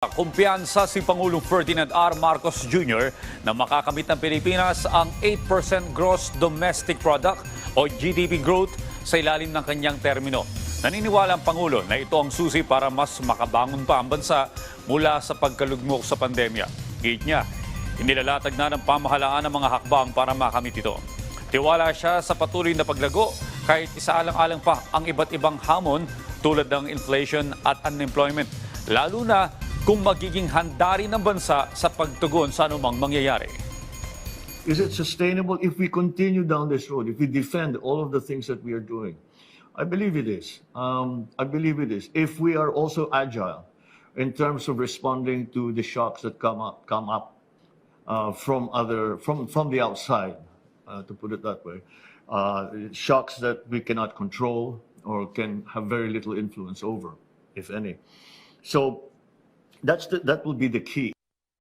Kumpiyansa si Pangulong Ferdinand R. Marcos Jr. na makakamit ng Pilipinas ang 8% gross domestic product o GDP growth sa ilalim ng kanyang termino. Naniniwala ang Pangulo na ito ang susi para mas makabangon pa ang bansa mula sa pagkalugmok sa pandemya. Gate niya, inilalatag na ng pamahalaan ang mga hakbang para makamit ito. Tiwala siya sa patuloy na paglago kahit isaalang-alang pa ang iba't ibang hamon tulad ng inflation at unemployment. Lalo na kung magiging handa rin ng bansa sa pagtugon sa anumang mangyayari. Is it sustainable if we continue down this road, if we defend all of the things that we are doing? I believe it is. Um, I believe it is. If we are also agile in terms of responding to the shocks that come up, come up uh, from other, from, from the outside, uh, to put it that way, uh, shocks that we cannot control or can have very little influence over, if any. So that's the, that will be the key.